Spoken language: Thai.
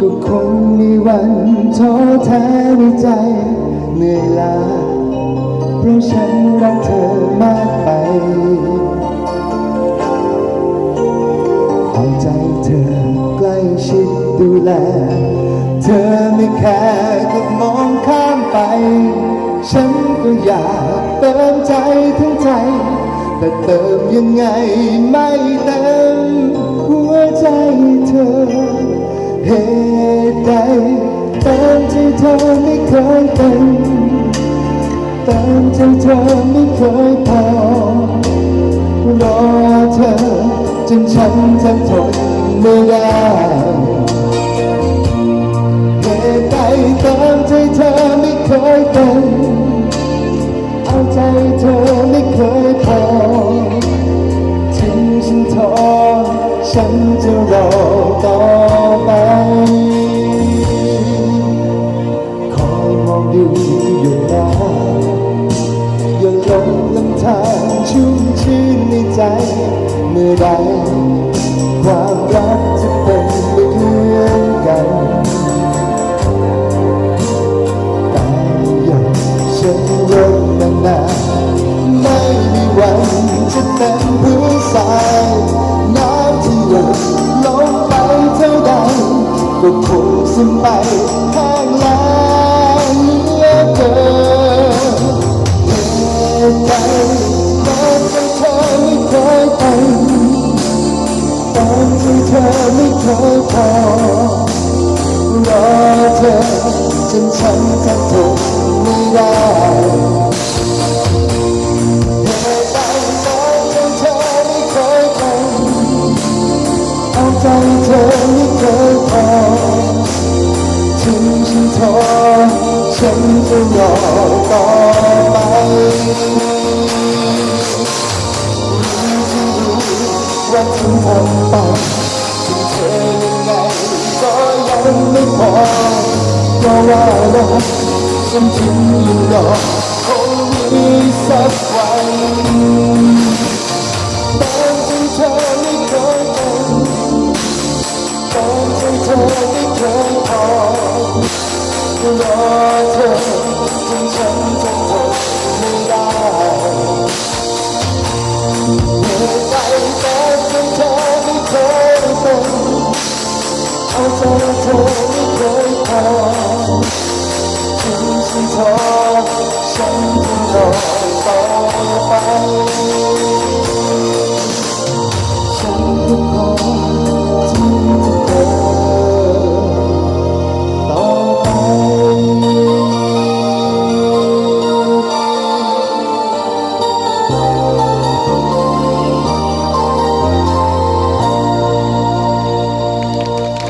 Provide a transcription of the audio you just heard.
ก็คงมีวันท้อแท้ในใจเหนื่อยล้าเพราะฉันรักเธอมากไปเอาใจเธอใกล้ชิดดูแล เธอไม่แค่ก็มองข้ามไป ฉันก็อยากเติมใจทั้งใจ แต่เติมยังไงไม่เต็มหัวใจ เหตุใดติมใจเธอไม่เคยเต็มเติมใจเธอไม่เคยพอรอเธอจนฉันแทบทนไม่ได้เหตุใดตามใจเธอไม่เคยเป็นเอาใจเธอไม่เคยพอถึงฉันท้อฉันจะรอต่อ ชุ่มชื่นในใจ เมื่อใดความรักจะเป็นเหมือนกันแต่อย่างฉันรนนานๆไม่มีวันจะเป็นพื้นทรายน้ำที่หยดลงไปเท่าใดก็คงซึมไป ฉันแทบทนไม่ได้เหตุใดตอนที่เธอไม่เคยเป็นเอาใจเธอไม่เคยพอถึงฉันท้อฉันจะรอต่อไปรู้ที่รู้ว่าฉันทำไปถึงเธอยังไงก็ยังไม่พอ เพราะว่ารักฉันจึงยังรอคงมีสักวันตอนที่เธอไม่เคยเป็นตอนที่เธอไม่เคยพอรอเธอจนฉันจะทนไม่ได้เหตุใดตอนที่เธอไม่เคยเป็นเอาใจเธอ ไ